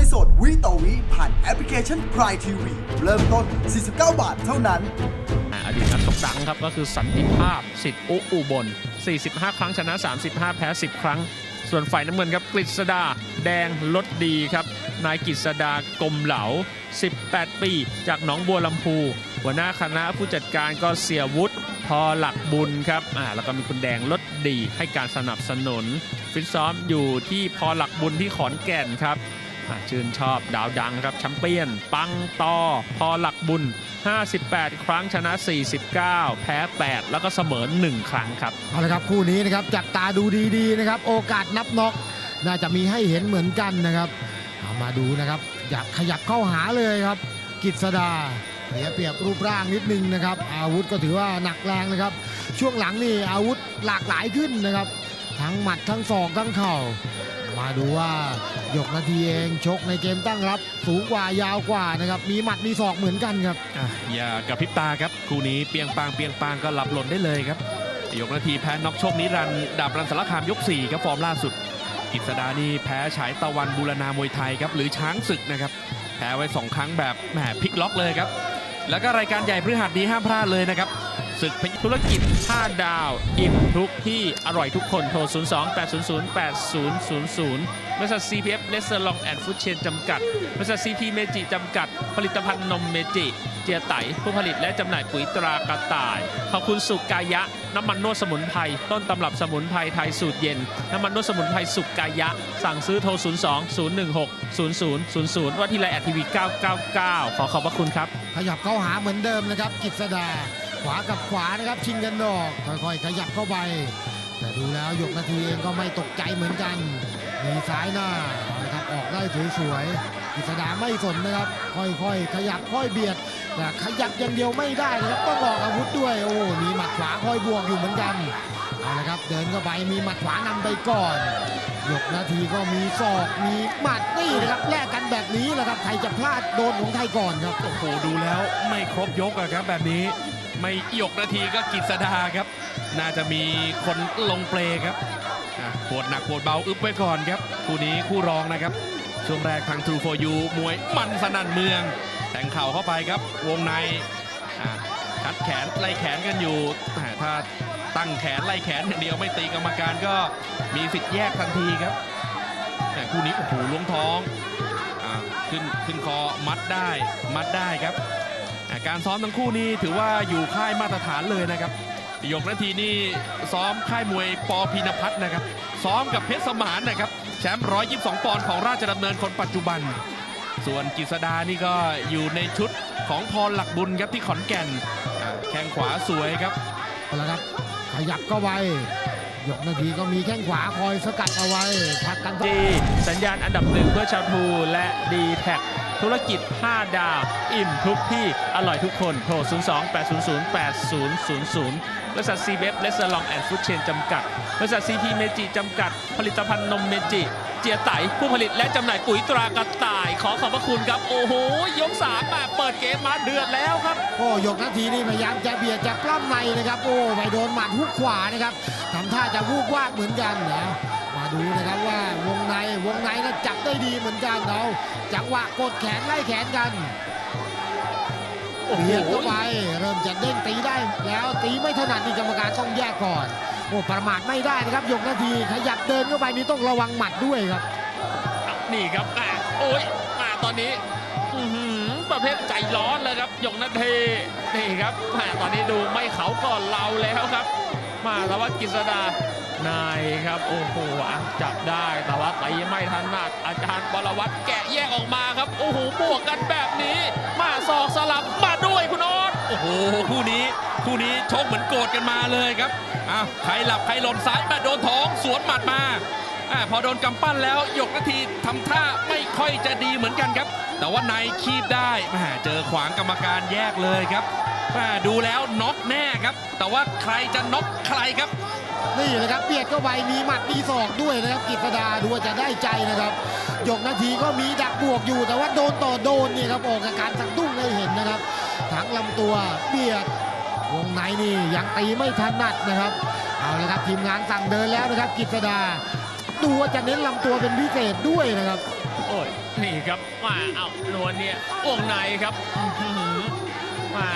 วยสดวิต่อวิผ่านแอปพลิเคชัน Prime TV เริ่มต้น 49 บาทเท่านั้นอดีตนักชกดังครับ ก็คือสันติภาพสิทธิ์อุอุบล 45 ครั้งชนะ 35 แพ้ 10 ครั้ง ส่วนฝ่ายน้ำเงินครับกฤษดา แดงลดดีครับ นายกฤษดากลมเหลา 18 ปี จากหนองบัวลำพู หัวหน้าคณะผู้จัดการก็เสียวุฒิพอหลักบุญครับอ่าแล้วก็มีคุณแดงลดดีให้การสนับสนุน ฟิตซ้อมอยู่ที่พอหลักบุญที่ขอนแก่นครับ ชื่นชอบดาวดังครับแชมเปี้ยน ปังต่อพอหลักบุญ 58 ครั้งชนะ 49 แพ้ 8 แล้วก็เสมอ 1 ครั้งครับเอาละครับคู่นี้นะครับจับตาดูดีๆนะครับ โอกาสนับน็อกน่าจะมีให้เห็นเหมือนกันนะครับเอามาดูนะครับอยากขยับเข้าหาเลยครับ กิษดาเสียเปรียบรูปร่างนิดนึงนะครับ อาวุธก็ถือว่าหนักแรงนะครับ ช่วงหลังนี่อาวุธหลากหลายขึ้นนะครับ ทั้งหมัดทั้งศอกทั้งเข่า มาดูว่าหยกนาทีเองชกในเกมตั้งรับ สูงกว่ายาวกว่านะครับมีหมัดมีศอกเหมือนกันครับอะอย่ากระพริบตาครับคู่นี้เปียงปางเปียงปางก็หลับหล่นได้เลยครับยกนาทีแพ้น็อกโชคนิรันดร์ดาบรันสารคามยก4ครับฟอร์มล่าสุดกิษดานี่แพ้ฉายตะวันบูรณามวยไทยครับหรือช้างศึกนะครับแพ้ไว้ 2 ครั้งแบบแหมพลิกล็อกเลยครับแล้วก็รายการใหญ่พฤหัสนี้ห้ามพลาดเลยนะครับ ศึกพยธุรกิจ5ดาว อิ่มทุกที่อร่อยทุกคนโทร 02 800 8000 บริษัท CPF เลสเซอร์ลองแอนด์ฟู้ดเชนจำกัด บริษัท CP เมจิจำกัด ผลิตภัณฑ์นมเมจิ เจียไตผู้ผลิตและจำหน่ายปุ๋ยตรากระต่าย ขอบคุณสุกายะ น้ำมันนวดสมุนไพร ต้นตำรับสมุนไพรไทยสูตรเย็น น้ำมันนวดสมุนไพรสุกายะ สั่งซื้อโทร 02 016 0000 ว่าที่ไลน์แอดทีวี999 ขอขอบพระคุณครับ ขยับเข้าหาเหมือนเดิมนะครับกิษดา ขวากับขวานะครับชิงกันดอกค่อยๆ ขยับเข้าไป แต่ดูแล้วหยกนาทีเองก็ไม่ตกใจเหมือนกัน มีซ้ายหน้าเอาละครับออกได้สวยๆกิษดาไม่สนนะครับ ค่อยๆ ขยับค่อยเบียด แต่ขยับอย่างเดียวไม่ได้นะครับต้องออกอาวุธด้วยโอ้มีหมัดขวาค่อยบวกอยู่เหมือนกันเอาละครับเดินเข้าไปมีหมัดขวานำไปก่อนหยกนาทีก็มีศอกมีหมัดนี่นะครับแลกกันแบบนี้แหละครับใครจะพลาดโดนของใครก่อนครับโอ้โหดูแล้วไม่ครบยกอะครับแบบนี้ ไม่ยกนาทีก็กิษดาครับ น่าจะมีคนลงเปลครับปวดหนักปวดเบาอึบไว้ก่อนครับคู่นี้คู่รองนะครับ ช่วงแรกทาง True for You มวยมันสนั่นเมือง แต่งเข่าเข้าไปครับ วงในคัดแขนไล่แขนกันอยู่ถ้าตั้งแขนไล่แขนอย่างเดียวไม่ตีกรรมการก็มีสิทธิ์แยกทันทีครับแต่คู่นี้โอ้โหล้วงท้องอขึ้นขึ้นคอมัดได้มัดได้ครับ การซ้อมทั้งคู่นี้ถือว่าอยู่ค่ายมาตรฐานเลยนะครับยกนาทีนี่ซ้อมค่ายมวยปอพีนพัฒน์นะครับ ซ้อมกับเพชรสมานนะครับ แชมป์ 122 ปอนด์ของราชดำเนินคนปัจจุบัน ส่วนกิษดานี่ก็อยู่ในชุดของพรหลักบุญครับที่ขอนแก่นอ่าแข้งขวาสวยครับเอาละครับขยับเข้าไปหยกนาทีก็มีแข้งขวาคอยสกัดเอาไว้พักกันสักจีสัญญาณอันดับหนึ่งเพื่อชาวทูและดีแท็ ธุรกิจ 5 ดาว อิ่มทุกที่ อร่อยทุกคน โทร 02 800 8000 บริษัทซีเบฟเลสซอร์ลองแอนด์ฟู้ดเชนจำกัด บริษัทซีพีเมจิจำกัด ผลิตภัณฑ์นมเมจิ เจียไตผู้ผลิตและจำหน่ายปุ๋ยตรากระต่าย ขอขอบพระคุณครับ โอ้โห ยกสามมาเปิดเกมมาเดือดแล้วครับ โอ้หยกนาทีนี่พยายามจะเบียดจะปล้ำในนะครับ โอ้ไปโดนหมัดฮุกขวานะครับทำท่าจะวูบวาดเหมือนกันนะมาดูนะครับว่าวงในวงในนั้นจับได้ดีเหมือนกันเอาจังหวะกดแขนไล่แขนกันโอ้โหเบียดเข้าไปเริ่มจะเด้งตีได้แล้วตีไม่ถนัดนี่กรรมการต้องแยกก่อน โอ้ประมาทไม่ได้นะครับหยกนาทีขยับเดินเข้าไปนี่ต้องระวังหมัดด้วยครับ นี่ครับอะโอ้ยมาตอนนี้อื้อหือประเภทใจร้อนเลยครับหยกนาเทนี่ครับแหม่ตอนนี้ดูไม่เขาก่อนเราแล้วครับ มาแต่ว่ากิษดานายครับโอ้โหอะจับได้แต่ว่าตีไม่ทันนัดอาจารย์บรวัตรแกะแยกออกมาครับโอ้โหบวกกันแบบนี้ มาศอกสลับมาด้วยคุณโอ๊ตโอ้โหคู่นี้ คู่นี้ชกเหมือนโกรธกันมาเลยครับอ้าวใครหลับใครหล่นซ้ายมาโดนท้องสวนหมัดมาอ่าพอโดนกำปั้นแล้วหยกนาทีทำท่าไม่ค่อยจะดีเหมือนกันครับ แต่ว่าในคีบได้แหมเจอขวางกรรมการแยกเลยครับแหมดูแล้วน็อกแน่ครับ แต่ว่าใครจะน็อกใครครับนี่เลยครับเบียดเข้าไปมีหมัดมีศอกด้วยนะครับกิษดาดูว่าจะได้ใจนะครับหยกนาทีก็มีดักบวกอยู่ แต่ว่าโดนต่อโดนนี่ครับออกอาการสักดุ้งให้เห็นนะครับทั้งลำตัวเบียด วงในนี่ยังตีไม่ถนัดนะครับเอาละครับทีมงานสั่งเดินแล้วนะครับกิษดาดูว่าจะเน้นลำตัวเป็นพิเศษด้วยนะครับ โอ้ยนี่ครับมาเอานวลเนี่ยวงในครับมา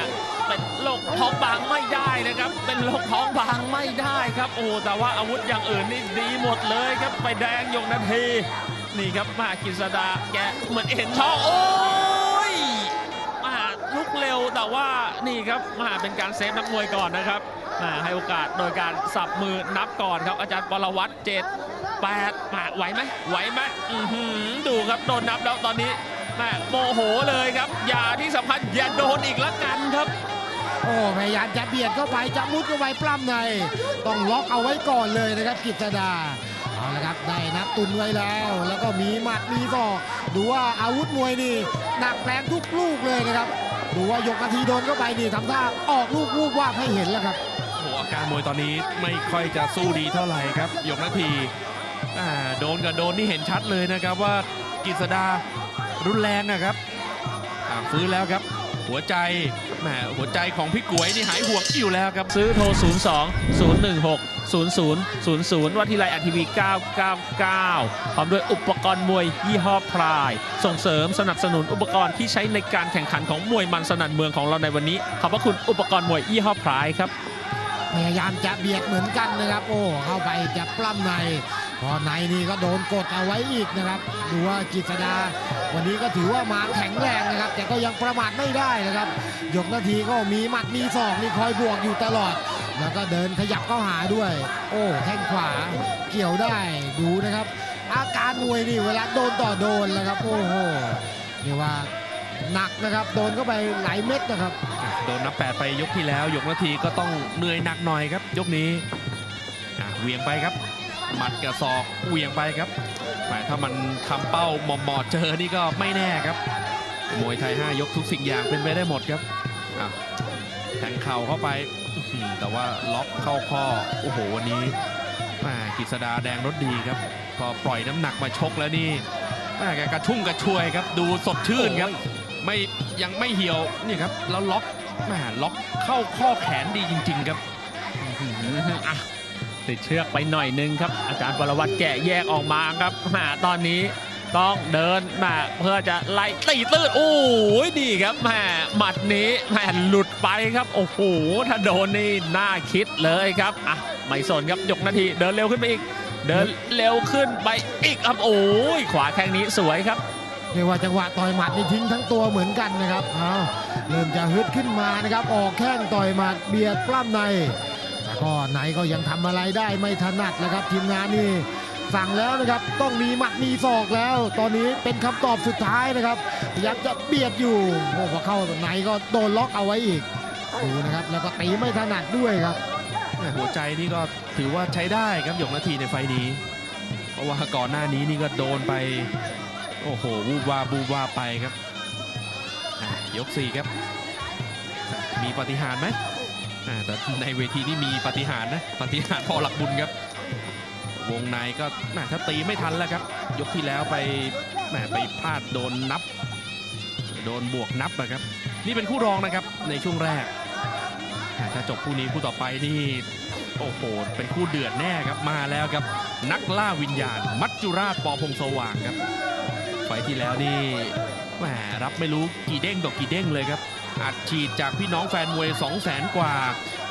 เป็นโรคท้องบางไม่ได้นะครับ เป็นโรคท้องบางไม่ได้ครับ โอ้แต่ว่าอาวุธอย่างอื่นนี่ดีหมดเลยครับ ไปแดงยกนาที นี่ครับมากิษดาแกเหมือนเห็นช่องโอ้ ลุกเร็วแต่ว่านี่ครับมาเป็นการเซฟนักมวยก่อนนะครับมาให้โอกาสโดยการสับมือนับก่อนครับอาจารย์ปรวัตรเจ็ดแปดมาไหวไหมไหวไหมดูครับโดนนับแล้วตอนนี้ม่โมโหเลยครับ อย่าที่สำคัญอย่าโดนอีกละกันครับโอ้พยายามจะเบียดเข้าไปจะมุดเข้าไปปล้ำในต้องล็อกเอาไว้ก่อนเลยนะครับกิษดาเอาละครับได้นับตุนไว้แล้ว แล้วก็มีหมัดมีศอกดูว่าอาวุธมวยนี่หนักแรงทุกลูกเลยนะครับ ดูว่ายกนาทีโดนเข้าไปนี่ทำท่าออกลูกวูบวาบให้เห็นแล้วครับโอ้โหอาการมวยตอนนี้ไม่ค่อยจะสู้ดีเท่าไหร่ครับยกนาทีอ่าโดนกับโดนนี่เห็นชัดเลยนะครับว่ากฤษดารุนแรงนะครับอ่าฟื้นแล้วครับ หัวใจแหมหัวใจของพี่ก๋วยนี่หายห่วงอยู่แล้วครับ ซื้อโทร 02 016 00 00 วัดทีไรอัทีวี 999 พร้อมด้วยอุปกรณ์มวยยี่ห้อพราย ส่งเสริมสนับสนุนอุปกรณ์ที่ใช้ในการแข่งขันของมวยมันสนั่นเมืองของเราในวันนี้ ขอบพระคุณอุปกรณ์มวยยี่ห้อพรายครับ พยายามจะเบียดเหมือนกันนะครับ โอ้ เข้าไปจะปล้ำใน พอในนี่ก็โดนกดเอาไว้อีกนะครับ ดูว่ากิษดา วันนี้ก็ถือว่ามาแข็งแรงนะครับ แต่ก็ยังประมาทไม่ได้นะครับ ยกนาทีก็มีหมัดมีศอกนี่คอยบวกอยู่ตลอด แล้วก็เดินขยับเข้าหาด้วย โอ้แข้งขวาเกี่ยวได้ดูนะครับ อาการมวยนี่เวลาโดนต่อโดนแล้วครับ โอ้โหเรียกว่าหนักนะครับโดนเข้าไปหลายเม็ดนะครับ โดนนับแปดไปยกที่แล้ว ยกนาทีก็ต้องเหนื่อยหนักหน่อยครับ ยกนี้เหวียงไปครับหมัดกับศอกเหวียงไปครับแหมถ้ามันคำเป้าหมอมอเจอนี่ก็ไม่แน่ครับมวยไทย 5 ยกทุกสิ่งอย่างเป็นไปได้หมดครับแทงเข่าเข้าไป แต่ว่าล็อกเข้าข้อ โอ้โห วันนี้แหมกฤษดาแดงรถดีครับ พอปล่อยน้ำหนักมาชกแล้วนี่แหมแกกระชุ่มกระชวยครับ ดูสดชื่นครับ ไม่ยังไม่เหี่ยวนี่ครับ แล้วล็อกแหมล็อกเข้าข้อแขนดีจริง ๆ ครับอื้อหืออะติดเชือกไปหน่อยนึงครับ อาจารย์ปรวัตรแกะแยกออกมาครับแหมาตอนนี้ ต้องเดินมาเพื่อจะไล่ตีตื้นโอ้ยดีครับแหมหมัดนี้แหมหลุดไปครับ โอ้โหถ้าโดนนี่น่าคิดเลยครับอะไม่สนครับยกนาทีเดินเร็วขึ้นไปอีก เดินเร็วขึ้นไปอีกครับโอ้ยขวาแข้งนี้สวยครับเรียกว่าจังหวะต่อยหมัดนี่ทิ้งทั้งตัวเหมือนกันนะครับเอาเริ่มจะฮึดขึ้นมานะครับออกแข้งต่อยหมัดเบียดปล้ำในแต่ก็ไหนก็ยังทำอะไรได้ไม่ถนัดนะครับทีมงานนี่ สั่งแล้วนะครับ ต้องมีหมัดมีศอกแล้ว ตอนนี้เป็นคำตอบสุดท้ายนะครับพยายามจะเบียดอยู่โอ้พอเข้าไหนก็โดนล็อกเอาไว้อีกดูนะครับ แล้วก็ตีไม่ถนัดด้วยครับ หัวใจนี่ก็ถือว่าใช้ได้ครับหยกนาทีในไฟนี้ เพราะว่าก่อนหน้านี้นี่ก็โดนไป โอ้โหวูบวาบูบวาไปครับยกสี่ครับ มีปฏิหารไหมแต่ในเวทีนี่มีปฏิหารนะปฏิหารพอหลักบุญครับ วงในก็แม่ถ้าตีไม่ทันแล้วครับ ยกที่แล้วไปแหมไปพลาดโดนนับ โดนบวกนับอะครับ นี่เป็นคู่รองนะครับในช่วงแรกอ่าถ้าจบคู่นี้คู่ต่อไปนี่โอ้โหเป็นคู่เดือดแน่ครับมาแล้วครับ นักล่าวิญญาณ มัจจุราชปอพงสว่างครับไฟที่แล้วนี่แหมรับไม่รู้กี่เด้งต่อกี่เด้งเลยครับ อัดฉีดจากพี่น้องแฟนมวย 2 0 0แสนกว่า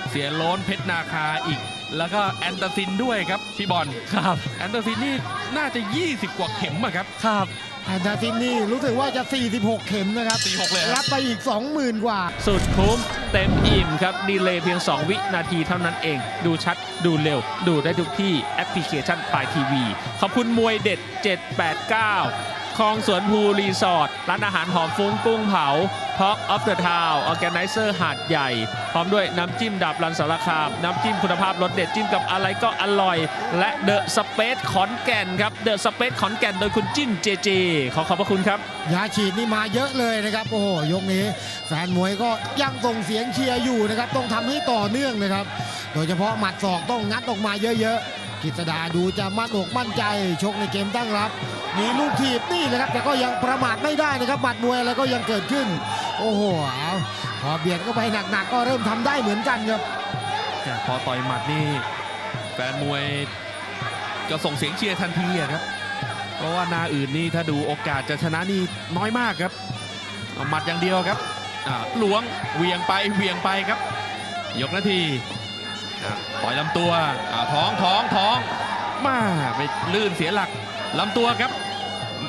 เสียโล้นเพชรนาคาอีก แล้วก็แอนเตอร์ซินด้วยครับพี่บอลครับแอนเตอร์ซินนี่น่าจะ 20 กว่าเข็มอะครับ ครับแอนดาซินนี่รู้สึกว่าจะ 46 เข็มนะครับ46เลยครับ รับไปอีก 20,000 กว่า สุดคุ้มเต็มอิ่มครับดีเลย์เพียง 2 วินาทีเท่านั้นเอง ดูชัดดูเร็ว ดูได้ทุกที่แอปพลิเคชันพายทีวี ขอบคุณมวยเด็ด 789 คลองสวนภูรีสอร์ทร้านอาหารหอมฟุ้งกุ้งเผา Talk of the Town Organizer หาดใหญ่ พร้อมด้วยน้ำจิ้มดับรันสารคาม น้ำจิ้มคุณภาพรสเด็ดจิ้มกับอะไรก็อร่อย และเดอะสเปซขอนแก่นครับเดอะสเปซขอนแก่นโดยคุณจิ้นเจเจขอขอบพระคุณครับ ยาฉีดนี่มาเยอะเลยนะครับ โอ้โหยกนี้แฟนมวยก็ยังส่งเสียงเชียร์อยู่นะครับต้องทำให้ต่อเนื่องนะครับ โดยเฉพาะหมัดศอกต้องงัดออกมาเยอะๆ กิษดาดูจะมั่นอกมั่นใจชกในเกมตั้งรับ มีลูกถีบนี่นะครับ แต่ก็ยังประมาทไม่ได้นะครับหมัดมวยอะไรก็ยังเกิดขึ้น โอ้โหพอเบียดเข้าไปหนักๆก็เริ่มทำได้เหมือนกันครับพอต่อยหมัดนี่แฟนมวยก็ส่งเสียงเชียร์ทันทีครับโราะว่านาอื่นนี่ถ้าดูโอกาสจะชนะนี่น้อยมากครับหมัดอย่างเดียวครับหลวงเหวียงไปเหวียงไปครับ ยกนาที ปล่อยลำตัวอ่าท้องท้องท้องมาไปลื่นเสียหลักลำตัวครับ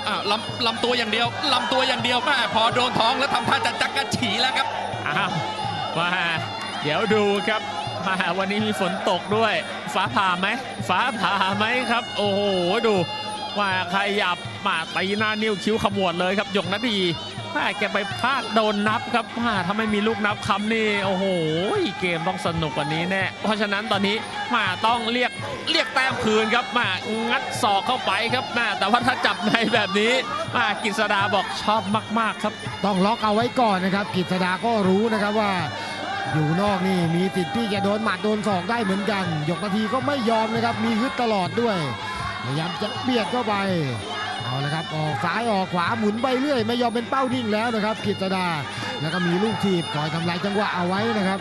อ่าลำลำตัวอย่างเดียวลำตัวอย่างเดียวม่พอโดนท้องแล้วทำท่าจะจักกระฉีแล้วครับอ้าวมาเดี๋ยวดูครับมาวันนี้มีฝนตกด้วย ฟ้าผ่าไหมฟ้าผ่าไหมครับ โอ้โหดูว่าขยับมาตีหน้านิ้วคิ้วขมวดเลยครับหยกนาทีถ้าแกไปพลาดโดนนับครับมาถ้าไม่มีลูกนับคำนี่โอ้โห เกมต้องสนุกกว่านี้แน่ เพราะฉะนั้นตอนนี้มาต้องเรียกเรียกแต้มคืนครับมางัดศอกเข้าไปครับมาแต่ว่าถ้าจับในแบบนี้มากฤษดาบอกชอบมาก ๆ ครับ ต้องล็อกเอาไว้ก่อนนะครับกิษดาก็รู้นะครับว่า อยู่นอกนี่มีสิทธิ์ที่จะโดนหมัดโดนศอกได้เหมือนกันยกนาทีก็ไม่ยอมนะครับมีฮึดตลอดด้วยพยายามจะเบียดเข้าไปเอาละครับออกซ้ายออกขวาหมุนไปเรื่อย ไม่ยอมเป็นเป้านิ่งแล้วนะครับกิษดาแล้วก็มีลูกทีบคอยทำลายจังหวะเอาไว้นะครับ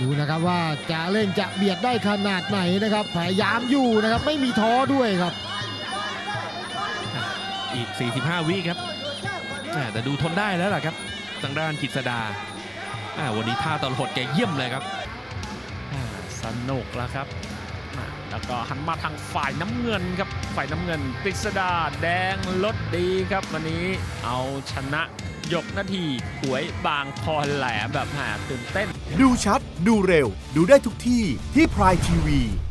ดูนะครับว่าจะเล่นจะเบียดได้ขนาดไหนนะครับพยายามอยู่นะครับไม่มีท้อด้วยครับ อีก 45 วิครับแหม่แต่ดูทนได้แล้วล่ะครับทางด้านกิษดาอ่าวันนี้ท่าตลอดแกเยี่ยมเลยครับอ่าสนุกแล้วครับอ่าแล้วก็หันมาทางฝ่ายน้ำเงินครับฝ่ายน้ำเงินกฤษดาแดงลดดีครับ วันนี้เอาชนะยกนาทีหวยบางพอแหลมแบบหาตื่นเต้น ดูชัด ดูเร็ว ดูได้ทุกที่ที่พรายทีวี